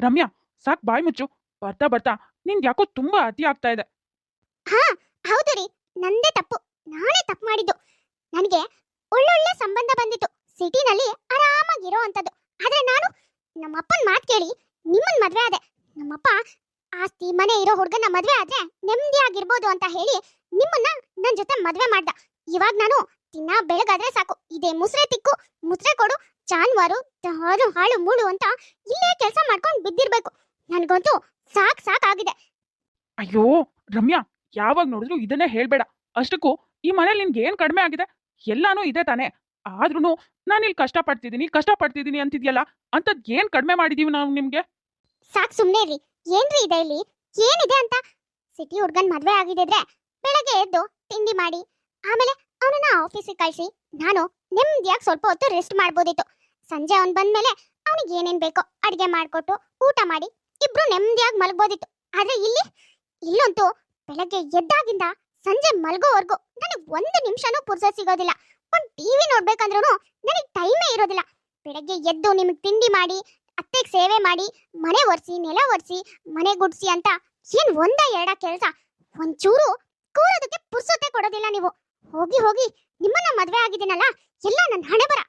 ರಮ್ಯಾ, ಸಾಕ್ ಬಾಯ್ ಮುಚ್ಚು. ಬರ್ತಾ ಬರ್ತಾ ನಿನ್ ಯಾಕೋ ತುಂಬಾ ಅತಿ ಆಗ್ತಾ ಇದೆ. ಹಾ, ಹೌದು ರೀ. ನಂದೇ ತಪ್ಪು. ನಾನೇ ತಪ್ಪು ಮಾಡಿದ್ದು. ನನಗೆ ಒಳ್ಳೊಳ್ಳೆ ಸಂಬಂಧ ಬಂದಿತ್ತು. ಸಿಟಿನಲ್ಲಿ ಆರಾಮಾಗಿರೋ ಅಂತದ್ದು ಆದ್ರೆ ನಾನು ನಮ್ಮಪ್ಪನ ಮಾತು ಕೇಳಿ ನಿಮ್ಮನ್ ಮದ್ವೆ ಆದೆ. ನಮ್ಮಪ್ಪ ಆಸ್ತಿ, ಮನೆ ಇರೋ ಹುಡುಗನ ಮದ್ವೆ ಆದ್ರೆ ನೆಮ್ಮದಿಯಾಗಿರ್ಬೋದು ಅಂತ ಹೇಳಿ ನಿಮ್ಮನ್ನ ನನ್ನ ಜೊತೆ ಮದ್ವೆ ಮಾಡ್ದ. ಇವಾಗ ನಾನು ದಿನ ಬೆಳಗಾದ್ರೆ ಸಾಕು. ಇದೇ ಮುಸ್ರೆ ತಿಕ್ಕು, ಮುಸ್ರೆ ಕೊಡು ಜಾನ್ವಾರು ಹಾಳು ಹಾಳು ಮೂಳು ಅಂತ ಇಲ್ಲೇ ಕೆಲಸ ಮಾಡ್ಕೊಂಡು ಬಿದ್ದಿರ್ಬೇಕು. ನನ್ಗಂತೂ ಸಾಕ್ ಸಾಕ್ ಆಗಿದೆ. ಅಯ್ಯೋ ರಮ್ಯಾ ಯಾವಾಗ ನೋಡಿದ್ರು ಇದನ್ನೇ ಹೇಳ್ಬೇಡ. ಅಷ್ಟಕ್ಕೂ ಈ ಮನೇಲಿ ನಿನ್ಗೆ ಏನ್ ಕಡಿಮೆ ಆಗಿದೆ? ಎಲ್ಲಾನು ಇದೆ ತಾನೇ. ಆದ್ರೂ ನಾನು ಇಲ್ಲಿ ಕಷ್ಟ ಪಡ್ತಿದ್ದೀನಿ ಕಷ್ಟ ಪಡ್ತಿದ್ದೀನಿ ಅಂತಿದ್ಯಲ್ಲ ಅಂತದ್ ಏನ್ ಕಡಿಮೆ ಮಾಡಿದೀವಿ ನಾವು ನಿಮ್ಗೆ? ಸಾಕ್ ಸುಮ್ನೆ ಇರಿ. ಏನ್ರಿ ಇದೆ ಇಲ್ಲಿ? ಏನಿದೆ ಅಂತ? ಸಿಟಿ ಹುಡ್ಗನ್ ಮದ್ವೆ ಆಗಿದ್ರೆ ಬೆಳಗ್ಗೆ ಎದ್ದು ತಿಂಡಿ ಮಾಡಿ ಆಮೇಲೆ ಅವನನ್ನ ಆಫೀಸಿಗೆ ಕಳ್ಸಿ ನಾನು ನೆಮ್ಮದಿಯಾಗಿ ಸ್ವಲ್ಪ ಹೊತ್ತು ರೆಸ್ಟ್ ಮಾಡ್ಬೋದಿತ್ತು. ಸಂಜೆ ಬಂದ ಮೇಲೆ ಅವನಿಗೆ ಏನೇನ್ ಬೇಕೋ ಅಡಿಗೆ ಮಾಡ್ಕೊಟ್ಟು ಊಟ ಮಾಡಿ ಇಬ್ರು ನೆಮ್ಮದಿಯಾಗಿ ಮಲಗ್ಬೋದಿತ್ತು. ಆದ್ರೆ ಇಲ್ಲಿ ಇಲ್ಲಂತೂ ಬೆಳಗ್ಗೆ ಎದ್ದಾಗಿಂದ ಸಂಜೆ ಮಲಗೋವರೆಗೂ ನನಗೆ ಒಂದು ನಿಮಿಷನೂ ಪುರ್ಸ ಸಿಗೋದಿಲ್ಲ. ಒಂದ್ ಟಿವಿ ನೋಡ್ಬೇಕಂದ್ರೂ ನನಗೆ ಟೈಮೇ ಇರೋದಿಲ್ಲ. ಬೆಳಗ್ಗೆ ಎದ್ದು ನಿಮಗೆ ತಿಂಡಿ ಮಾಡಿ, ಅತ್ತೆಗೆ ಸೇವೆ ಮಾಡಿ, ಮನೆ ಒರೆಸಿ, ನೆಲ ಒರೆಸಿ, ಮನೆ ಗುಡಿಸಿ ಅಂತ ಏನ್ ಒಂದ ಎರಡ ಕೆಲಸ, ಒಂಚೂರು ಕೂರೋದಕ್ಕೆ ಪುರ್ಸೊತ್ತೆ ಕೊಡೋದಿಲ್ಲ ನೀವು. ಹೋಗಿ ಹೋಗಿ ನಿಮ್ಮನ್ನ ಮದ್ವೆ ಆಗಿದ್ದೀನಲ್ಲ, ಎಲ್ಲ ನನ್ನ ಹಣೆ ಬರ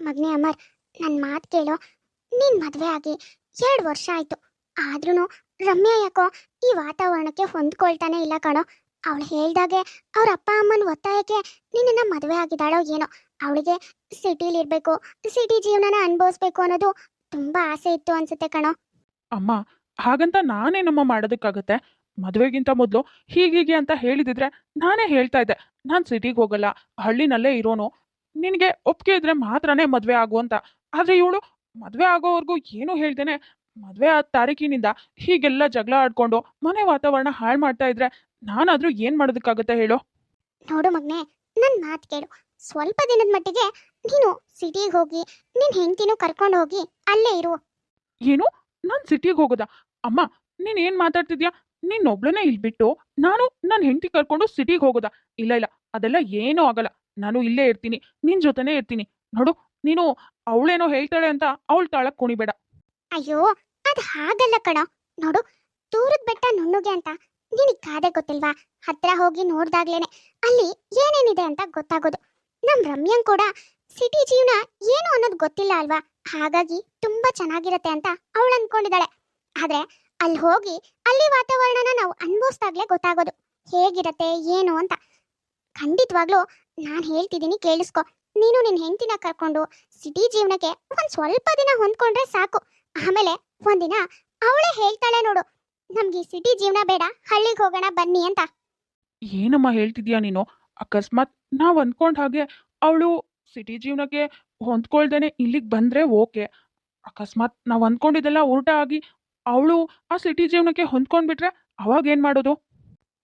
ಮಗ್ನೆ ಅಮರ್ ನನ್ನ ಮಾತು ಕೇಳೋ. ನೀನ್ ಮದ್ವೆ ಆಗಿ ಎರಡು ವರ್ಷ ಆಯ್ತು. ಆದ್ರೂ ರಮ್ಯಾ ಯಾಕೋ ಈ ವಾತಾವರಣಕ್ಕೆ ಹೊಂದ್ಕೊಳ್ತಾನೆ ಇಲ್ಲ ಕಣೋ. ಅವಳು ಹೇಳ್ದಾಗೆ ಅವ್ರ ಅಪ್ಪ ಅಮ್ಮನ ಒತ್ತಾಯಕ್ಕೆ ನಿನ್ನನ್ನ ಮದುವೆ ಆಗಿದ್ದಾಳೋ ಏನೋ. ಅವಳಿಗೆ ಸಿಟಿಲಿ ಇರ್ಬೇಕು ಸಿಟಿ ಜೀವನನ ಅನುಭವಿಸ್ಬೇಕು ಅನ್ನೋದು ತುಂಬಾ ಆಸೆ ಇತ್ತು ಅನ್ಸುತ್ತೆ ಕಣೋ. ಅಮ್ಮ, ಹಾಗಂತ ನಾನೇನಮ್ಮ ಮಾಡೋದಕ್ಕಾಗುತ್ತೆ. ಮದುವೆಗಿಂತ ಮೊದಲು ಹೀಗೀಗೆ ಅಂತ ಹೇಳಿದಿದ್ರೆ ನಾನೇ ಹೇಳ್ತಾ ಇದ್ದೆ. ನಾನು ಸಿಟಿಗೆ ಹೋಗಲ್ಲ, ಹಳ್ಳಿನಲ್ಲೇ ಇರೋನು. ನಿನಗೆ ಒಪ್ಪಿಗೆ ಇದ್ರೆ ಮಾತ್ರನೇ ಮದುವೆ ಆಗು ಅಂತ. ಆದ್ರೆ ಇವಳು ಮದುವೆ ಆಗೋವರೆಗೂ ಏನು ಹೇಳ್ದೇನೆ. ಮದುವೆ ಆದ ತಾರೀಕಿನಿಂದ ಹೀಗೆಲ್ಲ ಜಗಳ ಆಡ್ಕೊಂಡು ಮನೆ ವಾತಾವರಣ ಹಾಳು ಮಾಡ್ತಾ ಇದ್ರೆ ನಾನಾದ್ರೂ ಏನ್ ಮಾಡೋದಕ್ಕಾಗುತ್ತೆ ಹೇಳು? ನೋಡು ಮಗ್ನೆ ನನ್ನ ಮಾತು ಕೇಳು. ಸ್ವಲ್ಪ ದಿನದ ಮಟ್ಟಿಗೆ ನೀನು ಸಿಟಿಗೆ ಹೋಗಿ ನಿನ್ ಹೆಂಡತಿನೂ ಕರ್ಕೊಂಡು ಹೋಗಿ ಅಲ್ಲೇ ಇರು. ಏನು? ನಾನು ಸಿಟಿಗೆ ಹೋಗೋದಾ? ಅಮ್ಮ ನೀನ್ ಏನ್ ಮಾತಾಡ್ತಿದ್ಯಾ? ನೀನ್ ಒಬ್ಳನೇ ಇಲ್ಬಿಟ್ಟು ನಾನು ನನ್ನ ಹೆಂಡತಿ ಕರ್ಕೊಂಡು ಸಿಟಿಗೆ ಹೋಗೋದಾ? ಇಲ್ಲ ಇಲ್ಲ ಅದೆಲ್ಲ ಏನೂ ಆಗಲ್ಲ. ನಾನು ಇಲ್ಲೇ ಇರ್ತೀನಿ, ನಿನ್ ಜೊತೆನೇ ಇರ್ತೀನಿ. ನೋಡು, ನೀನು ಅವಳೇನೋ ಹೇಳ್ತಾಳೆ ಅಂತ ಅವಳ ತಾಳಕ್ ಕುಣಿಬೇಡ. ಅಯ್ಯೋ, ಅದ್ ಹಾಗಲ್ಲ ಕಣ. ನೋಡು ದೂರದ ಬೆಟ್ಟ ನುಣ್ಣುಗೆ ಅಂತ ನಿನಗ್ ಕಾದೆ ಗೊತ್ತಿಲ್ವಾ? ಹತ್ರ ಹೋಗಿ ನೋಡ್ದಾಗ್ಲೇನೆ ಅಲ್ಲಿ ಏನೇನಿದೆ ಅಂತ ಗೊತ್ತಾಗೋದು. ನಮ್ ರಮ್ಯಂಗ್ ಕೂಡ ಸಿಟಿ ಜೀವನ ಏನು ಅನ್ನೋದು ಗೊತ್ತಿಲ್ಲ ಅಲ್ವಾ? ಹಾಗಾಗಿ ತುಂಬಾ ಚೆನ್ನಾಗಿರತ್ತೆ ಅಂತ ಅವಳು ಅನ್ಕೊಂಡಿದ್ದಾಳೆ. ಆದ್ರೆ ಅಲ್ಲಿ ಹೋಗಿ ಅಲ್ಲಿ ವಾತಾವರಣನ ನಾವು ಅನುಭವಿಸ್ದಾಗ್ಲೇ ಗೊತ್ತಾಗೋದು. ಹೇಗಿರತ್ತೆ, ಏನು ಅಂತ. ಖಂಡಿತವಾಗ್ಲೂ ನಾನು ಹೇಳ್ತಿದ್ದೀನಿ ಕೇಳಿಸ್ಕೊ. ನೀನು ನಿನ್ನ ಹೆಂಡತಿನ ಕರ್ಕೊಂಡು ಸಿಟಿ ಜೀವನಕ್ಕೆ ಒಂದು ಸ್ವಲ್ಪ ದಿನ ಹೊಂದ್ಕೊಂಡ್ರೆ ಸಾಕು. ಆಮೇಲೆ ಒಂದಿನ ಅವಳೇ ಹೇಳ್ತಾಳೆ ನೋಡು ನಮ್ಗೆ ಸಿಟಿ ಜೀವನ ಬೇಡ ಹಳ್ಳಿಗೆ ಹೋಗೋಣ ಬನ್ನಿ ಅಂತ. ಏನಮ್ಮ ಹೇಳ್ತಿದ್ಯಾ ನೀನು? ಅಕಸ್ಮಾತ್ ನಾವ್ ಅನ್ಕೊಂಡ್ ಹಾಗೆ ಅವಳು ಸಿಟಿ ಜೀವನಕ್ಕೆ ಹೊಂದ್ಕೊಳ್ದೇನೆ ಇಲ್ಲಿಗೆ ಬಂದ್ರೆ ಓಕೆ. ಅಕಸ್ಮಾತ್ ನಾವ್ ಅನ್ಕೊಂಡಿದ್ದೆಲ್ಲ ಊಟ ಆಗಿ ಅವಳು ಆ ಸಿಟಿ ಜೀವನಕ್ಕೆ ಹೊಂದ್ಕೊಂಡ್ಬಿಟ್ರೆ ಅವಾಗ ಏನ್ ಮಾಡೋದು?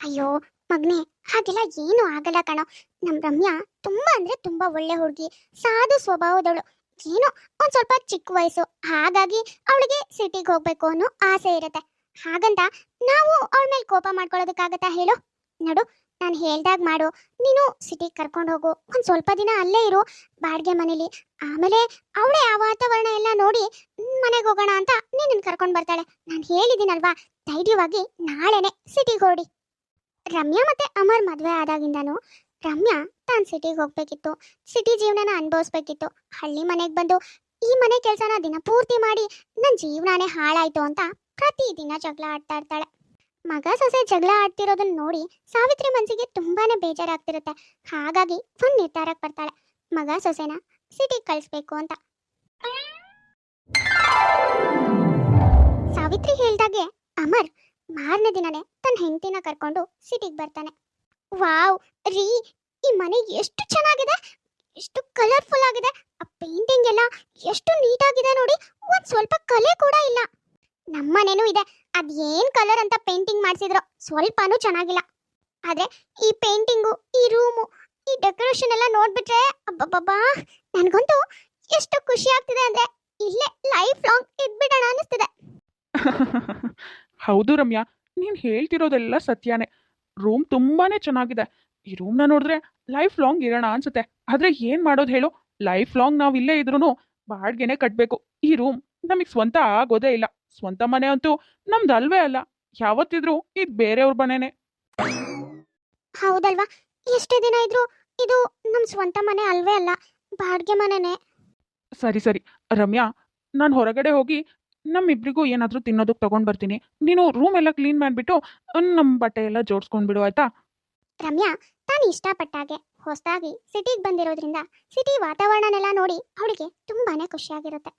ಅಯ್ಯೋ ಮಗ್ನೆ ಹಾಗೆಲ್ಲ ಏನು ಆಗಲ್ಲ ಕಣೋ. ನಮ್ ರಮ್ಯಾ ತುಂಬಾ ಅಂದ್ರೆ ತುಂಬಾ ಒಳ್ಳೆ ಹುಡುಗಿ, ಸಾಧು ಸ್ವಭಾವದವಳು. ಏನು ಒಂದ್ ಸ್ವಲ್ಪ ಚಿಕ್ಕ ವಯಸ್ಸು. ಹಾಗಾಗಿ ಅವಳಿಗೆ ಸಿಟಿಗೆ ಹೋಗ್ಬೇಕು ಅನ್ನೋ ಆಸೆ ಇರುತ್ತೆ. ಹಾಗಂತ ನಾವು ಅವಳ ಮೇಲೆ ಕೋಪ ಮಾಡ್ಕೊಳ್ಳೋದಕ್ಕಾಗತ್ತಾ ಹೇಳು? ನೋಡು, ನಾನು ಹೇಳ್ದಾಗ ಮಾಡು. ನೀನು ಸಿಟಿಗೆ ಕರ್ಕೊಂಡು ಹೋಗು. ಒಂದ್ ಸ್ವಲ್ಪ ದಿನ ಅಲ್ಲೇ ಇರು. ಬಾಡಿಗೆ ಮನೇಲಿ. ಆಮೇಲೆ ಅವಳೇ ಆ ವಾತಾವರಣ ಎಲ್ಲ ನೋಡಿ ಮನೆಗೆ ಹೋಗೋಣ ಅಂತ ನೀನನ್ನ ಕರ್ಕೊಂಡು ಬರ್ತಾಳೆ. ನಾನು ಹೇಳಿದ್ದೀನಲ್ವಾ, ಧೈರ್ಯವಾಗಿ ನಾಳೆನೆ ಸಿಟಿಗೆ ಹೊರಡಿ. ರಮ್ಯಾ ಮತ್ತೆ ಅಮರ್ ಮದುವೆ ಆದಾಗಿಂದನು ರಮ್ಯಾ ತಾನು ಸಿಟಿಗೆ ಹೋಗ್ಬೇಕಿತ್ತು. ಸಿಟಿ ಜೀವನನ ಅನುಭವಿಸ್ಬೇಕಿತ್ತು. ಹಳ್ಳಿ ಮನೆಗೆ ಬಂದು ಈ ಮನೆ ಕೆಲಸನ ದಿನ ಪೂರ್ತಿ ಮಾಡಿ ನನ್ನ ಜೀವನನೇ ಹಾಳಾಯ್ತು ಅಂತ ಪ್ರತಿದಿನ ಜಗಳ ಆಡ್ತಾ ಇರ್ತಾಳೆ. ಮಗ ಸೊಸೆ ಜಗಳ ಆಡ್ತಿರೋದನ್ನ ನೋಡಿ ಸಾವಿತ್ರಿ ಮನಸ್ಸಿಗೆ ತುಂಬಾನೇ ಬೇಜಾರಾಗ್ತಿರುತ್ತೆ. ಹಾಗಾಗಿ ಒಂದ್ ನಿರ್ಧಾರಕ್ಕೆ ಬರ್ತಾಳೆ. ಮಗ ಸೊಸೆನ ಸಿಟಿಗೆ ಕಳಿಸ್ಬೇಕು ಅಂತ. ಸಾವಿತ್ರಿ ಹೇಳ್ದಾಗೆ ಅಮರ್ ಮಾರನೇ ದಿನನೇ ತನ್ನ ಹೆಂಡತಿನ ಕರ್ಕೊಂಡು ಸಿಟಿಗೆ ಬರ್ತಾನೆ. ವಾವ್, ರೀ, ಈ ಮನೆ ಎಷ್ಟು ಚೆನ್ನಾಗಿದೆ, ಎಷ್ಟು ಕಲರ್ಫುಲ್ ಆಗಿದೆ. ಆ ಪೇಂಟಿಂಗ್ ಎಲ್ಲ ಎಷ್ಟು ನೀಟಾಗಿದೆ ನೋಡಿ, ಒಂದ್ ಸ್ವಲ್ಪ ಕಲೆ ಕೂಡ ಇಲ್ಲ. ನಮ್ಮನೇನೂ ಇದೆ, ಅದೇನ್ ಕಲರ್ ಅಂತ ಪೇಂಟಿಂಗ್ ಮಾಡಿಸಿದ್ರು ಸ್ವಲ್ಪನೂ ಚೆನ್ನಾಗಿಲ್ಲ. ಆದ್ರೆ ಈ ಪೇಂಟಿಂಗು ಈ ರೂಮು ಈ ಡೆಕೋರೇಷನ್ ಎಲ್ಲ ನೋಡ್ಬಿಟ್ರೆ ಅಬ್ಬಬ್ಬಬ್ಬಾ, ನನಗಂತೂ ಎಷ್ಟು ಖುಷಿ ಆಗ್ತಿದೆ ಅಂದ್ರೆ ಇಲ್ಲೇ ಲೈಫ್ ಲಾಂಗ್ ಇದ್ಬಿಡೋಣ ಅನಿಸ್ತಿದೆ ಹೌದು ರಮ್ಯಾ ನೀನ್ ಹೇಳ್ತಿರೋದೆಲ್ಲ ಸತ್ಯನೇ. ರೂಮ್ ತುಂಬಾನೇ ಚೆನ್ನಾಗಿದೆ. ಈ ರೂಮ್ನ ನೋಡಿದ್ರೆ ಲೈಫ್ ಲಾಂಗ್ ಇರೋಣ ಅನ್ಸುತ್ತೆ. ಆದ್ರೆ ಏನ್ ಮಾಡೋದು ಹೇಳು? ಲೈಫ್ ಲಾಂಗ್ ನಾವ್ ಇಲ್ಲೇ ಇದ್ರೂ ಬಾಡ್ಗೆನೆ ಕಟ್ಬೇಕು. ಈ ರೂಮ್ ನಮಗೆ ಸ್ವಂತ ಆಗೋದೇ ಇಲ್ಲ. ಸ್ವಂತ ಮನೆ ಅಂತೂ ನಮ್ದು ಅಲ್ವೇ ಅಲ್ಲ. ಯಾವತ್ತಿದ್ರೂ ಇದು ಬೇರೆಯವ್ರ ಮನೆನೇ. ಹೌದಲ್ವಾ? ಎಷ್ಟೇ ದಿನ ಇದ್ರು ಇದು ನಮ್ ಸ್ವಂತ ಮನೆ ಅಲ್ವೇ ಅಲ್ಲ. ಬಾಡ್ಗೆ ಮನೆನೇ. ಸರಿ ಸರಿ. ರಮ್ಯಾ ನಾನು ಹೊರಗಡೆ ಹೋಗಿ ನಮ್ಮಿಬ್ರಿಗೂ ಏನಾದರೂ ತಿನ್ನೋದಕ್ಕೆ ತಗೊಂಡ್ ಬರ್ತೀನಿ. ನೀನು ರೂಮ್ ಎಲ್ಲ ಕ್ಲೀನ್ ಮಾಡಿಬಿಟ್ಟು ನಮ್ಮ ಬಟ್ಟೆ ಎಲ್ಲ ಜೋಡಿಸ್ಕೊಂಡ್ಬಿಡು ಆಯ್ತಾ? ರಮ್ಯಾ ತಾನು ಇಷ್ಟಪಟ್ಟಾಗೆ ಹೊಸದಾಗಿ ಸಿಟಿಗೆ ಬಂದಿರೋದ್ರಿಂದ ಸಿಟಿ ವಾತಾವರಣನೆಲ್ಲ ನೋಡಿ ಅವಳಿಗೆ ತುಂಬಾನೇ ಖುಷಿಯಾಗಿರುತ್ತೆ.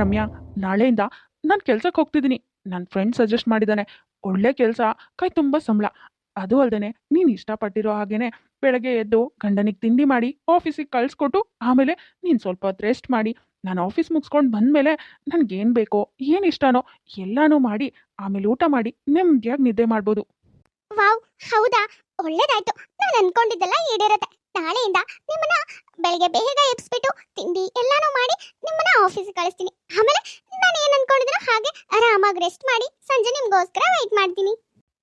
ರಮ್ಯಾ ನಾಳೆಯಿಂದ ನಾನು ಕೆಲ್ಸಕ್ಕೆ ಹೋಗ್ತಿದ್ದೀನಿ ನನ್ನ ಫ್ರೆಂಡ್ ಸಜೆಸ್ಟ್ ಮಾಡಿದ್ದಾನೆ ಒಳ್ಳೆ ಕೆಲಸ ಕೈ ತುಂಬ ಸಂಬಳ. ಅದು ಅಲ್ಲದೆ ನೀನು ಇಷ್ಟಪಟ್ಟಿರೋ ಹಾಗೇನೆ ಬೆಳಗ್ಗೆ ಎದ್ದು ಗಂಡನಿಗೆ ತಿಂಡಿ ಮಾಡಿ ಆಫೀಸಿಗೆ ಕಳಿಸ್ಕೊಟ್ಟು ಆಮೇಲೆ ನೀನು ಸ್ವಲ್ಪ ಹೊತ್ತು ರೆಸ್ಟ್ ಮಾಡಿ, ನಾನು ಆಫೀಸ್ ಮುಗಿಸ್ಕೊಂಡು ಬಂದಮೇಲೆ ನನಗೇನು ಬೇಕೋ, ಏನು ಇಷ್ಟನೋ ಎಲ್ಲನೂ ಮಾಡಿ, ಆಮೇಲೆ ಊಟ ಮಾಡಿ ನೆಮ್ಮದಿಯಾಗಿ ನಿದ್ದೆ ಮಾಡ್ಬೋದು. ವಾವ್, ಹೌದಾ? ಒಳ್ಳೇದಾಯ್ತು. ನಾನು ಅನ್ಕೊಂಡಿದ್ದೆಲ್ಲ ಈಡೇರುತ್ತೆ. ನಾಳೆಯಿಂದ ನಿಮ್ಮನ್ನ ಬೆಳಿಗ್ಗೆ ಬೇಗ ಎಬ್ಸ್ಬಿಟ್ಟು ತಿಂಡಿ ಎಲ್ಲಾನು ಮಾಡಿ ನಿಮ್ಮನ್ನ ಆಫೀಸಿಗೆ ಕಳಿಸ್ತೀನಿ. ಆಮೇಲೆ ನಾನು ಏನು ಅನ್ಕೊಂಡಿದ್ರು ಹಾಗೆ ಆರಾಮಾಗಿ ರೆಸ್ಟ್ ಮಾಡಿ, ಸಂಜೆ ನಿಮ್ಗೋಸ್ಕರ ವೆಯ್ಟ್ ಮಾಡ್ತೀನಿ.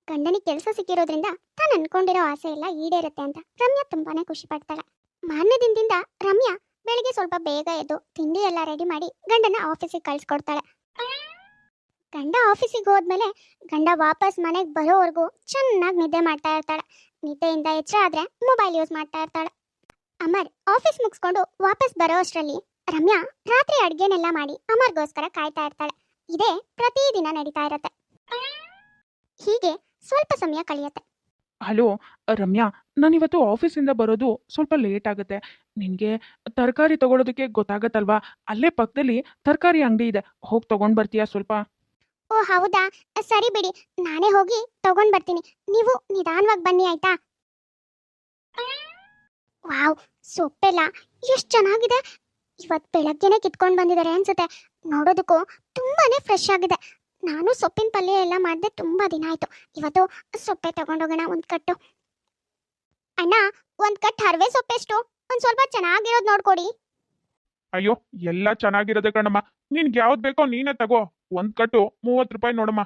ಗಂಡನಿಗೆ ಕೆಲಸ ಸಿಕ್ಕಿರೋದ್ರಿಂದ ತಾನು ಅನ್ಕೊಂಡಿರೋ ಆಸೆ ಎಲ್ಲ ಈಡೇರುತ್ತೆ ಅಂತ ರಮ್ಯಾ ತುಂಬಾನೇ ಖುಷಿ ಪಡ್ತಾಳೆ. ಮಾರನೇ ದಿನದಿಂದ ರಮ್ಯಾ ಬೆಳಿಗ್ಗೆ ಸ್ವಲ್ಪ ಬೇಗ ಎದ್ದು ತಿಂಡಿ ಎಲ್ಲ ರೆಡಿ ಮಾಡಿ ಗಂಡನ ಆಫೀಸಿಗೆ ಕಳಿಸ್ಕೊಡ್ತಾಳೆ. ಗಂಡ ಆಫೀಸಿಗೆ ಹೋದ್ಮೇಲೆ ಗಂಡ ವಾಪಸ್ ಮನೆಗೆ ಬರೋವರೆಗೂ ಚೆನ್ನಾಗಿ ನಿದ್ದೆ ಮಾಡ್ತಾ ಇರ್ತಾಳೆ. ನಿದ್ದೆಯಿಂದ ಎಚ್ಚರ ಆದ್ರೆ ಮೊಬೈಲ್ ಯೂಸ್ ಮಾಡ್ತಾ ಇರ್ತಾಳೆ. ಅಮರ್ ಆಫೀಸ್ ಮುಗಿಸ್ಕೊಂಡು ವಾಪಸ್ ಬರೋ ಅಷ್ಟರಲ್ಲಿ ರಮ್ಯಾ ರಾತ್ರಿ ಅಡುಗೆನೆಲ್ಲ ಮಾಡಿ ಅಮರ್ಗೋಸ್ಕರ ಕಾಯ್ತಾ ಇರ್ತಾಳೆ. ಇದೇ ಪ್ರತಿದಿನ ನಡೀತಾ ಇರತ್ತೆ. ಹೀಗೆ ಸ್ವಲ್ಪ ಸಮಯ ಕಳೆಯುತ್ತೆ. ಹಲೋ ರಮ್ಯಾ ನಾನಿವತ್ತು ಆಫೀಸಿಂದ ಬರೋದು ಸ್ವಲ್ಪ ಲೇಟ್ ಆಗುತ್ತೆ. ನಿನಗೆ ತರಕಾರಿ ತಗೊಳ್ಳೋದಕ್ಕೆ ಗೊತ್ತಾಗತ್ತಲ್ವಾ? ಅಲ್ಲೇ ಪಕ್ಕದಲ್ಲಿ ತರಕಾರಿ ಅಂಗಡಿ ಇದೆ. ಹೋಗಿ ತಗೊಂಡ್ ಬರ್ತೀಯಾ ಸ್ವಲ್ಪ? ಓ ಹೌದಾ? ಸರಿ ಬಿಡಿ. ನಾನೇ ಹೋಗಿ ತಗೊಂಡ್ ಬರ್ತೀನಿ. ನೀವು ನಿಧಾನವಾಗಿ ಬನ್ನಿ ಆಯ್ತಾ? ವಾವ್ ಸೊಪ್ಪೆಲ್ಲ ಎಷ್ಟು ಚೆನ್ನಾಗಿದೆ. ಇವತ್ತು ಬೆಳಗ್ಗೆನೆ ಕಿತ್ಕೊಂಡು ಬಂದಿದ್ದಾರೆ ಅನ್ಸುತ್ತೆ. ನೋಡೋದಕ್ಕೂ ತುಂಬಾನೇ ಫ್ರೆಶ್ ಆಗಿದೆ. ನಾನು ಸೊಪ್ಪಿನ ಪಲ್ಯ ಎಲ್ಲ ಮಾಡಿದೆ ತುಂಬಾ ದಿನ ಆಯ್ತು. ಇವತ್ತು ಸೊಪ್ಪೆ ತಗೊಂಡೋಗೋಣ ಒಂದು ಕಟ್ಟು. ಅಣ್ಣ ಒಂದು ಕಟ್ ಹರವೆ ಸೊಪ್ಪೆಷ್ಟು? ಒಂದು ಸ್ವಲ್ಪ ಚೆನ್ನಾಗಿರೋದು ನೋಡ್ಕೊಡಿ. ಅಯ್ಯೋ ಎಲ್ಲ ಚೆನ್ನಾಗಿರೋದೆ ಕಣಮ್ಮ. ನಿನ್ಗೆ ಯಾವ್ದು ಬೇಕೋ ನೀನೇ ತಗೋ. ಒಂದ್ ಕಟ್ಟು ಮೂವತ್ತು ರೂಪಾಯಿ ನೋಡಮ್ಮ.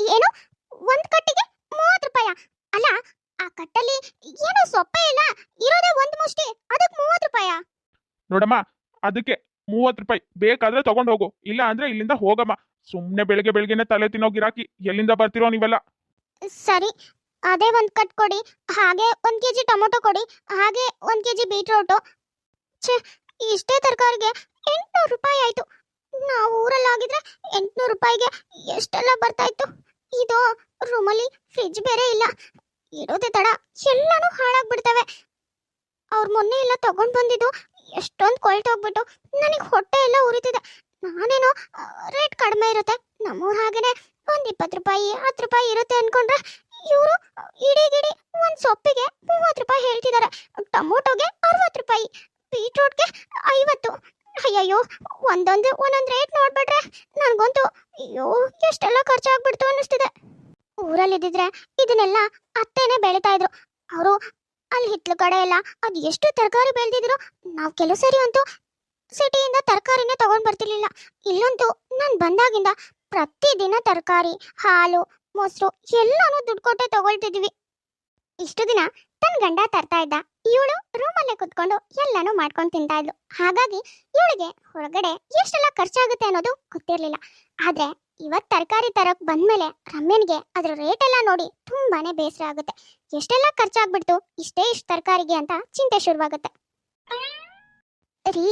ಏನು? ಒಂದ್ ಕಟ್ಟಿಗೆ ಮೂವತ್ತು ರೂಪಾಯ? ಅಲ್ಲ ಆ ಕಟ್ಟಲ್ಲಿ ಏನು ಸೊಪ್ಪೆ ಇಲ್ಲ ಇರೋದೇ ಒಂದ್ ಮುಷ್ಟಿ. ಅದಕ್ಕೆ ಮೂವತ್ತು ರೂಪಾಯ? ನೋಡಮ್ಮ ಅದಕ್ಕೆ ಮೂವತ್ತು ರೂಪಾಯಿ. ಬೇಕಾದ್ರೆ ತಗೊಂಡು ಹೋಗು. ಇಲ್ಲ ಅಂದ್ರೆ ಇಲ್ಲಿಂದ ಹೋಗಮ್ಮ. ಸುಮ್ನೆ ಬೆಳಿಗ್ಗೆ ಬೆಳಿಗ್ಗೆನೆ ತಲೆ ತಿನ್ನೋ ಗಿರಾಕಿ. ಎಲ್ಲಿಂದ ಬರ್ತಿರೋ ನೀವೆಲ್ಲ? ಸರಿ. ಅದೇ ಒಂದ್ ಕಟ್ ಕೊಡಿ. ಹಾಗೆ ಒಂದ್ ಕೆಜಿ ಟೊಮೊಟೊ ಕೊಡಿ. ಹಾಗೆ ಒಂದ್ ಕೆಜಿ ಬೀಟ್ರೋಟು. ಛೇ, ಇಷ್ಟೇ ತರಕಾರಿಗೆ ಎಂಟ್ನೂರು ರೂಪಾಯಿ ಆಯ್ತು. ನಾವು ಊರಲ್ಲಾಗಿದ್ರೆ ಎಂಟ್ನೂರು ರೂಪಾಯಿಗೆ ಎಷ್ಟೆಲ್ಲ ಬರ್ತಾ ಇತ್ತು? ಇದು ರೂಮಲ್ಲಿ ಫ್ರಿಜ್ ಬೇರೆ ಇಲ್ಲ. ಇರೋದೇ ತಡ. ಎಲ್ಲಾನು ಹಾಳಾಗ್ಬಿಡ್ತವೆ. ಅವ್ರ ಮೊನ್ನೆ ಎಲ್ಲ ತಗೊಂಡ್ ಬಂದಿದ್ದು ಎಷ್ಟೊಂದು ಕೊಳ್ತೋಗ್ಬಿಟ್ಟು ನನಗೆ ಹೊಟ್ಟೆ ಎಲ್ಲ ಉರಿತಿದೆ. ನಾನೇನೋ ರೇಟ್ ಕಡಿಮೆ ಇರುತ್ತೆ. ನಮ್ಮೂರ್ ಹಾಗೇನೆ ಒಂದು ಇಪ್ಪತ್ತು ರೂಪಾಯಿ, ಹತ್ತು ರೂಪಾಯಿ ಇರುತ್ತೆ ಅನ್ಕೊಂಡ್ರೆ ಇವರು ಇಡೀ ಗಿಡಿ ಒಂದ್ ಸೊಪ್ಪಿಗೆ ಮೂವತ್ತು ರೂಪಾಯಿ ಹೇಳ್ತಿದ್ದಾರೆ ಟೊಮೊಟೊಗೆ ಅರವತ್ತು ರೂಪಾಯಿ, ಬೀಟ್ರೂಟ್ಗೆ ಐವತ್ತು. ಅಯ್ಯಯ್ಯೋ, ಒಂದೊಂದು ಒಂದೊಂದು ರೇಟ್ ನೋಡ್ಬಿಟ್ರೆ ನನಗಂತೂ, ಅಯ್ಯೋ, ಎಷ್ಟೆಲ್ಲ ಖರ್ಚಾಗ್ಬಿಡ್ತು ಅನ್ನಿಸ್ತಿದೆ. ಊರಲ್ಲಿದ್ದಿದ್ರೆ ಇದನ್ನೆಲ್ಲ ಅತ್ತೇನೆ ಬೆಳಿತಾ ಇದ್ರು. ಅವರು ಅಲ್ಲಿ ಹಿತ್ಲು ಕಡೆ ಎಲ್ಲ ಅದು ಎಷ್ಟು ತರಕಾರಿ ಬೆಳೆದಿದ್ರು ನಾವು ಕೆಲವು ಸರಿ ಅಂತೂ ಸಿಟಿಯಿಂದ ತರಕಾರಿನೇ ತಗೊಂಡು ಬರ್ತಿರ್ಲಿಲ್ಲ. ಇಲ್ಲಂತೂ ನಾನು ಬಂದಾಗಿಂದ ಪ್ರತಿದಿನ ತರಕಾರಿ, ಹಾಲು, ಮೊಸರು ಎಲ್ಲಾನು ದುಡ್ಡು ಕೊಟ್ಟೆ ತಗೊಳ್ತಿದ್ವಿ. ಇಷ್ಟು ದಿನ ತನ್ನ ಗಂಡ ತರ್ತಾ ಇದ್ದ. ಇವಳು ರೂಮಲ್ಲೇ ಕುತ್ಕೊಂಡು ಎಲ್ಲಾನು ಮಾಡ್ಕೊಂಡು ತಿಂತಾ ಇದ್ಲು. ಹಾಗಾಗಿ ಇವಳಿಗೆ ಹೊರಗಡೆ ಎಷ್ಟೆಲ್ಲ ಖರ್ಚಾಗುತ್ತೆ ಅನ್ನೋದು ಗೊತ್ತಿರಲಿಲ್ಲ. ಆದ್ರೆ ಇವತ್ ತರಕಾರಿ ತರಕ್ ಬಂದ್ಮೇಲೆ ರಮ್ಯನ್ಗೆ ಅದ್ರ ರೇಟ್ ಎಲ್ಲ ನೋಡಿ ತುಂಬಾನೇ ಬೇಸರ ಆಗುತ್ತೆ. ಎಷ್ಟೆಲ್ಲ ಖರ್ಚಾಗ್ಬಿಡ್ತು, ಇಷ್ಟೇ ಇಷ್ಟು ತರಕಾರಿಗೆ ಅಂತ ಚಿಂತೆ ಶುರುವಾಗುತ್ತೆ. ರೀ,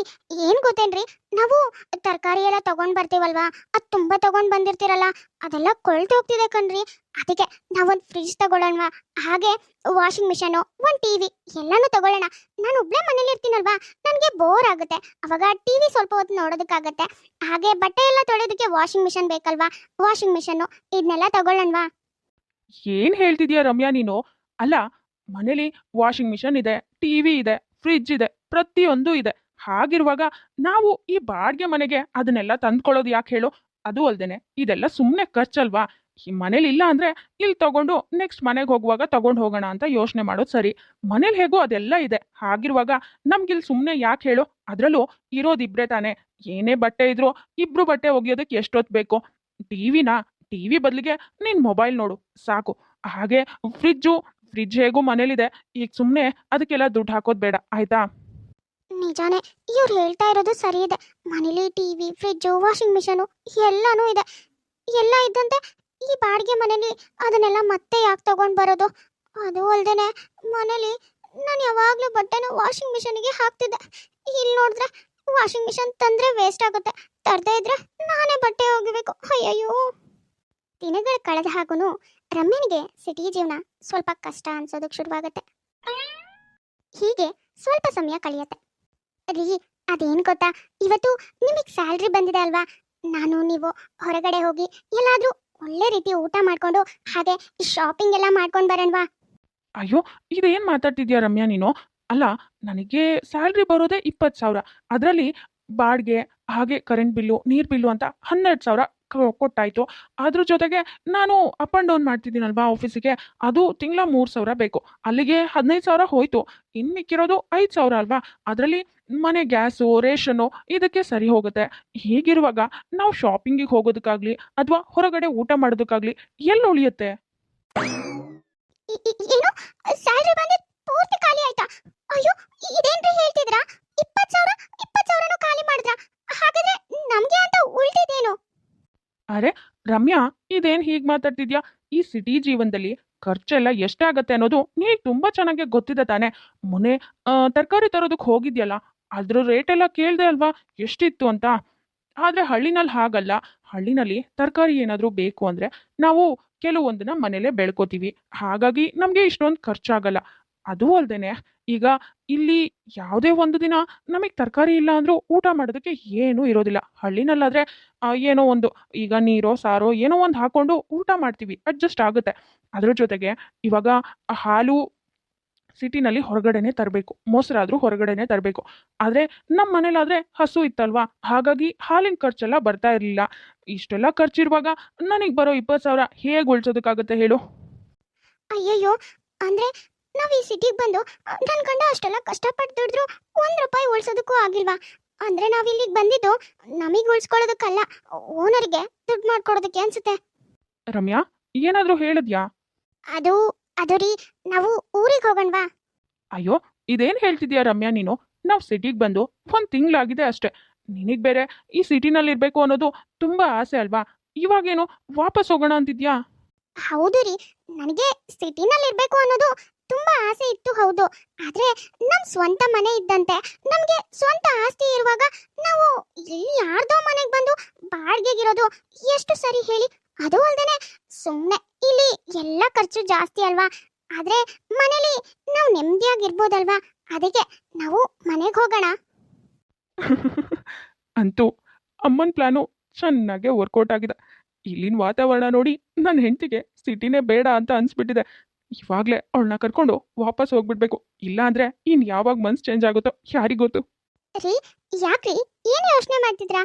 ಏನ್ ಗೊತ್ತೇನ್ರಿ? ನಾವು ತರಕಾರಿ ಎಲ್ಲ ತಗೊಂಡ್ ಬರ್ತೀವಲ್ವಾ? ಅದ್ ತುಂಬಾ ತಗೊಂಡ್ ಬಂದಿರ್ತೀರಲ್ಲ, ಅದೆಲ್ಲ ಕೊಳ್ತು ಹೋಗ್ತಿದೆ ಕಣ್ರಿ. ಅದಕ್ಕೆ ನಾವೊಂದ್ ಫ್ರಿಜ್ ತಗೊಳ್ಳೋಣ ಹಾಗೆ ವಾಷಿಂಗ್ ಮಿಷನ್ ಒಂದ್ ಟಿವಿ ಎಲ್ಲಾನು ತಗೊಳ್ಳೋಣ ನಾನು ಒಬ್ಳೆ ಮನೇಲಿ ಇರ್ತೀನಲ್ವಾ? ನನ್ಗೆ ಬೋರ್ ಆಗುತ್ತೆ. ಅವಾಗ ಟಿವಿ ಸ್ವಲ್ಪ ಹೊತ್ತು ನೋಡೋದಕ್ಕಾಗತ್ತೆ. ಹಾಗೆ ಬಟ್ಟೆ ಎಲ್ಲ ತೊಳೆಯೋದಕ್ಕೆ ವಾಷಿಂಗ್ ಮಿಷನ್ ಬೇಕಲ್ವಾ? ವಾಷಿಂಗ್ ಮಿಷನ್ ಇದನ್ನೆಲ್ಲ ತಗೊಳ್ಳೋಣವಾ ಏನ್ ಹೇಳ್ತಿದ್ಯಾ ರಮ್ಯಾ ನೀನು? ಅಲ್ಲ, ಮನೇಲಿ ವಾಷಿಂಗ್ ಮಿಷನ್ ಇದೆ ಟಿವಿ ಇದೆ ಫ್ರಿಡ್ಜ್ ಇದೆ, ಪ್ರತಿಯೊಂದು ಇದೆ. ಹಾಗಿರುವಾಗ ನಾವು ಈ ಬಾಡಿಗೆ ಮನೆಗೆ ಅದನ್ನೆಲ್ಲ ತಂದ್ಕೊಳ್ಳೋದು ಯಾಕೆ ಹೇಳು? ಅದು ಅಲ್ದೇನೆ, ಇದೆಲ್ಲ ಸುಮ್ಮನೆ ಖರ್ಚಲ್ವಾ? ಈ ಮನೇಲಿ ಇಲ್ಲ ಅಂದ್ರೆ ಇಲ್ಲಿ ತಗೊಂಡು ನೆಕ್ಸ್ಟ್ ಮನೆಗೆ ಹೋಗುವಾಗ ತಗೊಂಡು ಹೋಗೋಣ ಅಂತ ಯೋಚನೆ ಮಾಡೋದು ಸರಿ. ಮನೇಲಿ ಹೇಗೋ ಅದೆಲ್ಲ ಇದೆ. ಹಾಗಿರುವಾಗ ನಮ್ಗಿಲ್ಲಿ ಸುಮ್ಮನೆ ಯಾಕೆ ಹೇಳು? ಅದರಲ್ಲೂ ಇರೋದಿಬ್ರೆ ತಾನೇ. ಏನೇ ಬಟ್ಟೆ ಇದ್ರೂ ಇಬ್ರು ಬಟ್ಟೆ ಒಗೆಯೋದಕ್ಕೆ ಎಷ್ಟೊತ್ತು ಬೇಕು? ಟಿವಿನ? ಟಿವಿ ಬದಲಿಗೆ ನೀನು ಮೊಬೈಲ್ ನೋಡು, ಸಾಕು. ಹಾಗೆ ಫ್ರಿಜ್ಜು ಫ್ರಿಜ್ ಹೇಗೂ ಮನೇಲಿದೆ. ಈಗ ಸುಮ್ಮನೆ ಅದಕ್ಕೆಲ್ಲ ದುಡ್ಡು ಹಾಕೋದು ಬೇಡ, ಆಯ್ತಾ? ನಿಜಾನೇ, ಇವ್ರು ಹೇಳ್ತಾ ಇರೋದು ಸರಿ ಇದೆ. ಮನೇಲಿ ಟಿವಿ ಫ್ರಿಜ್ಜು ವಾಷಿಂಗ್ ಮಿಷನು ಎಲ್ಲಾನು ಇದೆ. ಎಲ್ಲ ಇದ್ದಂತೆ ಈ ಬಾಡಿಗೆ ಮನೇಲಿ ಅದನ್ನೆಲ್ಲ ಮತ್ತೆ ಯಾಕೆ ತಗೊಂಡು ಬರೋದು? ಅದು ಅಲ್ದೇನೆ, ಮನೇಲಿ ನಾನು ಯಾವಾಗಲೂ ಬಟ್ಟೆನ ವಾಷಿಂಗ್ ಮಿಷನ್ಗೆ ಹಾಕ್ತಿದ್ದೆ. ಇಲ್ಲಿ ನೋಡಿದ್ರೆ ವಾಷಿಂಗ್ ಮಿಷನ್ ತಂದರೆ ವೇಸ್ಟ್ ಆಗುತ್ತೆ. ತರದೇ ಇದ್ರೆ ನಾನೇ ಬಟ್ಟೆ ಒಗಿಬೇಕು. ಅಯ್ಯಯ್ಯೋ! ದಿನಗಳು ಕಳೆದ ಹಾಗೂ ರಮ್ಯನಿಗೆ ಸಿಟಿ ಜೀವನ ಸ್ವಲ್ಪ ಕಷ್ಟ ಅನ್ಸೋದಕ್ಕೆ ಶುರುವಾಗುತ್ತೆ. ಹೀಗೆ ಸ್ವಲ್ಪ ಸಮಯ ಕಳೆಯುತ್ತೆ. ರೀ, ಅದೇನ್ ಗೊತ್ತಾ? ಇವತ್ತು ನಿಮಗೆ ಸ್ಯಾಲ್ರಿ ಬಂದಿದೆ ಅಲ್ವಾ? ನಾನು, ನೀವು ಹೊರಗಡೆ ಹೋಗಿ ಎಲ್ಲಾದ್ರೂ ಒಳ್ಳೆ ರೀತಿ ಊಟ ಮಾಡ್ಕೊಂಡು ಹಾಗೆ ಶಾಪಿಂಗ್ ಎಲ್ಲ ಮಾಡ್ಕೊಂಡು ಬರೋಣವಾ? ಅಯ್ಯೋ, ಇದೇನು ಮಾತಾಡ್ತಿದ್ಯಾ ರಮ್ಯಾ ನೀನು? ಅಲ್ಲ, ನನಗೆ ಸ್ಯಾಲ್ರಿ ಬರೋದೇ ಇಪ್ಪತ್ತು ಸಾವಿರ. ಅದರಲ್ಲಿ ಬಾಡಿಗೆ, ಹಾಗೆ ಕರೆಂಟ್ ಬಿಲ್ಲು, ನೀರ್ ಬಿಲ್ಲು ಅಂತ ಹನ್ನೆರಡು ಸಾವಿರ ಕೊಟ್ಟಾಯ್ತು. ಅದ್ರ ಜೊತೆಗೆ ನಾನು ಅಪ್ ಅಂಡ್ ಡೌನ್ ಮಾಡ್ತಿದ್ದೀನಲ್ವಾ ಆಫೀಸಿಗೆ ಅದು ತಿಂಗಳ ಮೂರು ಸಾವಿರ ಬೇಕು. ಅಲ್ಲಿಗೆ ಹದಿನೈದು ಸಾವಿರ ಹೋಯ್ತು. ಇನ್ನು ಮಿಕ್ಕಿರೋದು ಐದು ಸಾವಿರ ಅಲ್ವಾ? ಅದರಲ್ಲಿ ಮನೆ ಗ್ಯಾಸು ರೇಷನ್ನು ಇದಕ್ಕೆ ಸರಿ ಹೋಗುತ್ತೆ. ಹೀಗಿರುವಾಗ ನಾವು ಶಾಪಿಂಗಿಗೆ ಹೋಗೋದಕ್ಕಾಗ್ಲಿ ಅಥವಾ ಹೊರಗಡೆ ಊಟ ಮಾಡೋದಕ್ಕಾಗ್ಲಿ ಎಲ್ಲಿ ಉಳಿಯುತ್ತೆ? ಅರೆ ರಮ್ಯಾ ಇದೇನ್ ಹೀಗ್ ಮಾತಾಡ್ತಿದ್ಯಾ? ಈ ಸಿಟಿ ಜೀವನದಲ್ಲಿ ಖರ್ಚೆಲ್ಲ ಎಷ್ಟಾಗತ್ತೆ ಅನ್ನೋದು ನೀನ್ ತುಂಬಾ ಚೆನ್ನಾಗಿ ಗೊತ್ತಿದೆ ತಾನೆ. ಮೊನ್ನೆ ತರಕಾರಿ ತರೋದಕ್ಕೆ ಹೋಗಿದ್ಯಲ್ಲ ಅದ್ರ ರೇಟ್ ಎಲ್ಲ ಕೇಳ್ದೆ ಅಲ್ವಾ? ಎಷ್ಟಿತ್ತು ಅಂತ? ಆದ್ರೆ ಹಳ್ಳಿನಲ್ಲಿ ಹಾಗಲ್ಲ. ಹಳ್ಳಿನಲ್ಲಿ ತರಕಾರಿ ಏನಾದರೂ ಬೇಕು ಅಂದ್ರೆ ನಾವು ಕೆಲವೊಂದನ್ನ ಮನೇಲೆ ಬೆಳ್ಕೋತೀವಿ. ಹಾಗಾಗಿ ನಮಗೆ ಇಷ್ಟೊಂದು ಖರ್ಚಾಗಲ್ಲ. ಅದು ಅಲ್ದೇನೆ ಈಗ ಇಲ್ಲಿ ಯಾವುದೇ ಒಂದು ದಿನ ನಮಗೆ ತರಕಾರಿ ಇಲ್ಲ ಅಂದರೂ ಊಟ ಮಾಡೋದಕ್ಕೆ ಏನೂ ಇರೋದಿಲ್ಲ. ಹಳ್ಳಿನಲ್ಲಾದ್ರೆ ಏನೋ ಒಂದು ಈಗ ನೀರೋ, ಸಾರೋ ಏನೋ ಒಂದು ಹಾಕೊಂಡು ಊಟ ಮಾಡ್ತೀವಿ. ಅಡ್ಜಸ್ಟ್ ಆಗುತ್ತೆ. ಅದ್ರ ಜೊತೆಗೆ ಇವಾಗ ಹಾಲು ಸಿಟಿನಲ್ಲಿ ಹೊರಗಡೆನೆ ತರಬೇಕು. ಮೊಸರಾದ್ರೂ ಹೊರಗಡೆನೆ ತರಬೇಕು. ಆದರೆ ನಮ್ಮ ಮನೇಲಾದರೆ ಹಸು ಇತ್ತಲ್ವಾ? ಹಾಗಾಗಿ ಹಾಲಿನ ಖರ್ಚೆಲ್ಲ ಬರ್ತಾ ಇರಲಿಲ್ಲ. ಇಷ್ಟೆಲ್ಲ ಖರ್ಚಿರುವಾಗ ನನಗೆ ಬರೋ ಇಪ್ಪತ್ತು ಸಾವಿರ ಹೇಗೆ ಉಳ್ಸೋದಕ್ಕಾಗುತ್ತೆ ಹೇಳು? ಅಯ್ಯಯ್ಯೋ! ಅಂದರೆ ನಾವು ಈ ಸಿಟಿಗೆ ಬಂದು ನನ್ನ ಗಂಡ ಅಷ್ಟೆಲ್ಲ ಕಷ್ಟಪಟ್ಟು ದುಡಿದ್ರು ಒಂದು ರೂಪಾಯಿ ಉಳ್ಸೋದಕ್ಕೂ ಆಗಿಲ್ವಾ? ಅಂದರೆ ನಾವ್ ಇಲ್ಲಿಗೆ ಬಂದಿದ್ದು ನಮಗೆ ಉಳ್ಸ್ಕೊಳ್ಳೋದಕ್ಕಲ್ಲ ಓನರ್ಗೆ ದುಡ್ಡು ಮಾಡ್ಕೊಡೋದಕ್ಕೆ ಅನ್ಸುತ್ತೆ. ರಮ್ಯಾ ಏನಾದರೂ ಹೇಳಿದ್ಯಾ? ಅದು ಅದು ರೀ ನಾವು ಊರಿಗೆ ಹೋಗೋಣವಾ ಅಯ್ಯೋ ಇದೇನ್ ಹೇಳ್ತಿದ್ಯಾ ರಮ್ಯಾ ನೀನು? ನಾವು ಸಿಟಿಗೆ ಬಂದು ಒಂದು ತಿಂಗಳಾಗಿದೆ ಅಷ್ಟೇ. ನಿನಗೆ ಬೇರೆ ಈ ಸಿಟಿನಲ್ಲಿ ಇರಬೇಕು ಅನ್ನೋದು ತುಂಬಾ ಆಸೆ ಅಲ್ವಾ? ಇವಾಗೇನು ವಾಪಸ್ ಹೋಗೋಣ ಅಂತಿದ್ಯಾ? ಹೌದು ರೀ ನನಗೆ ಸಿಟಿನಲ್ಲಿ ಇರ್ಬೇಕು ಅನ್ನೋದು ತುಂಬಾ ಆಸೆ ಇತ್ತು ಹೌದು. ಆದ್ರೆ ನಮ್ ಸ್ವಂತ ಮನೆ ಇದ್ದಂತೆ ನಮ್ಗೆ ಸ್ವಂತ ಆಸ್ತಿ ಇರುವಾಗ ನಾವು ಇಲ್ಲಿ ಯಾರ್ದೋ ಮನೆಗೆ ಬಂದು ಬಾಡ್ಗೆಗಿರೋದು ಎಷ್ಟು ಸರಿ ಹೇಳಿ ಅದು ಅಲ್ದೇನೆ ಸುಮ್ಮನೆ ಇಲ್ಲಿ ಎಲ್ಲ ಖರ್ಚು ಜಾಸ್ತಿ ಅಲ್ವಾ? ಆದ್ರೆ ಮನೇಲಿ ನಾವು ನೆಮ್ಮದಿಯಾಗಿರ್ಬೋದಲ್ವಾ ಅದಕ್ಕೆ ನಾವು ಮನೆಗೆ ಹೋಗೋಣ. ಅಂತೂ ಅಮ್ಮನ ಪ್ಲಾನು ಚೆನ್ನಾಗೆ ವರ್ಕೌಟ್ ಆಗಿದೆ. ಇಲ್ಲಿನ ವಾತಾವರಣ ನೋಡಿ ನನ್ನ ಹೆಂಡತಿಗೆ ಸಿಟಿನೇ ಬೇಡ ಅಂತ ಅನ್ಸ್ಬಿಟ್ಟಿದೆ. ಇವಾಗಲೇ ಅವಳನ್ನ ಕರ್ಕೊಂಡು ವಾಪಸ್ ಹೋಗ್ಬಿಡ್ಬೇಕು. ಇಲ್ಲ ಅಂದ್ರೆ ಇನ್ ಯಾವಾಗ ಮನ್ಸ್ ಚೇಂಜ್ ಆಗುತ್ತೋ ಯಾರಿಗೊತ್ತು ರೀ ಯಾಕ್ರಿ? ಏನು ಯೋಚನೆ ಮಾಡ್ತಿದ್ರಾ?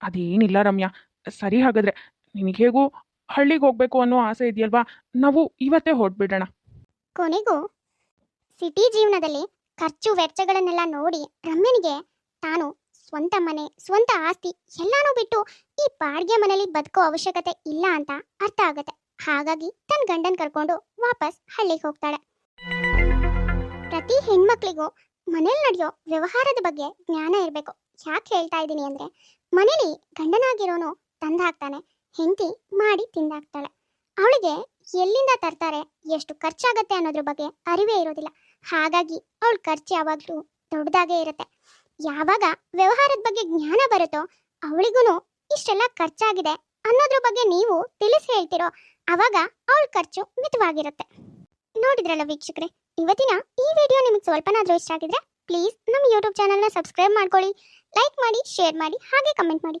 ಅದೇನಿಲ್ಲ ರಮ್ಯಾ. ಸರಿ ಹಾಗಾದ್ರೆ ನಿನಗೆ ಹೇಗೂ ಹಳ್ಳಿಗೆ ಹೋಗ್ಬೇಕು ಅನ್ನೋ ಆಸೆ ಇದೆಯಲ್ವಾ? ನಾವು ಇವತ್ತೇ ಹೊರಟ್ಬಿಡೋಣ ಕೊನೆಗೂ ಸಿಟಿ ಜೀವನದಲ್ಲಿ ಖರ್ಚು ವೆಚ್ಚಗಳನ್ನೆಲ್ಲ ನೋಡಿ ರಮ್ಯನಿಗೆ ತಾನು ಸ್ವಂತ ಮನೆ, ಸ್ವಂತ ಆಸ್ತಿ ಎಲ್ಲಾನು ಬಿಟ್ಟು ಈ ಬಾಡಿಗೆ ಮನೆಯಲ್ಲಿ ಬದುಕೋ ಅವಶ್ಯಕತೆ ಇಲ್ಲ ಅಂತ ಅರ್ಥ ಆಗುತ್ತೆ. ಹಾಗಾಗಿ ತನ್ನ ಗಂಡನ್ ಕರ್ಕೊಂಡು ವಾಪಸ್ ಹಳ್ಳಿಗೆ ಹೋಗ್ತಾಳೆ. ಪ್ರತಿ ಹೆಣ್ಮಕ್ಳಿಗೂ ಮನೇಲಿ ನಡೆಯೋ ವ್ಯವಹಾರದ ಬಗ್ಗೆ ಜ್ಞಾನ ಇರಬೇಕು. ಯಾಕೆ ಹೇಳ್ತಾ ಇದ್ದೀನಿ ಅಂದ್ರೆ ಮನೇಲಿ ಗಂಡನಾಗಿರೋನು ತಂದಾಕ್ತಾನೆ ಹೆಂಡತಿ ಮಾಡಿ ತಿಂದಾಕ್ತಾಳೆ. ಅವಳಿಗೆ ಎಲ್ಲಿಂದ ತರ್ತಾರೆ, ಎಷ್ಟು ಖರ್ಚಾಗತ್ತೆ ಅನ್ನೋದ್ರ ಬಗ್ಗೆ ಅರಿವೇ ಇರೋದಿಲ್ಲ. ಹಾಗಾಗಿ ಅವಳ ಖರ್ಚು ಯಾವಾಗಲೂ ದೊಡ್ಡದಾಗೇ ಇರುತ್ತೆ. ಯಾವಾಗ ವ್ಯವಹಾರದ ಬಗ್ಗೆ ಜ್ಞಾನ ಬರುತ್ತೋ ಅವಳಿಗೂ ಇಷ್ಟೆಲ್ಲ ಖರ್ಚಾಗಿದೆ ಅನ್ನೋದ್ರ ಬಗ್ಗೆ ನೀವು ತಿಳಿಸಿ ಹೇಳ್ತಿರೋ ಅವಾಗ ಅವಳ ಖರ್ಚು ಮಿತವಾಗಿರುತ್ತೆ. ನೋಡಿದ್ರಲ್ಲ ವೀಕ್ಷಕರೇ, ಇವತ್ತಿನ ಈ ವಿಡಿಯೋ ನಿಮಗೆ ಸ್ವಲ್ಪನಾದರೂ ಇಷ್ಟ ಆಗಿದ್ರೆ ಪ್ಲೀಸ್ ನಮ್ಮ ಯೂಟ್ಯೂಬ್ ಚಾನಲ್ನ ಸಬ್ಸ್ಕ್ರೈಬ್ ಮಾಡ್ಕೊಳ್ಳಿ, ಲೈಕ್ ಮಾಡಿ, ಶೇರ್ ಮಾಡಿ, ಹಾಗೆ ಕಮೆಂಟ್ ಮಾಡಿ.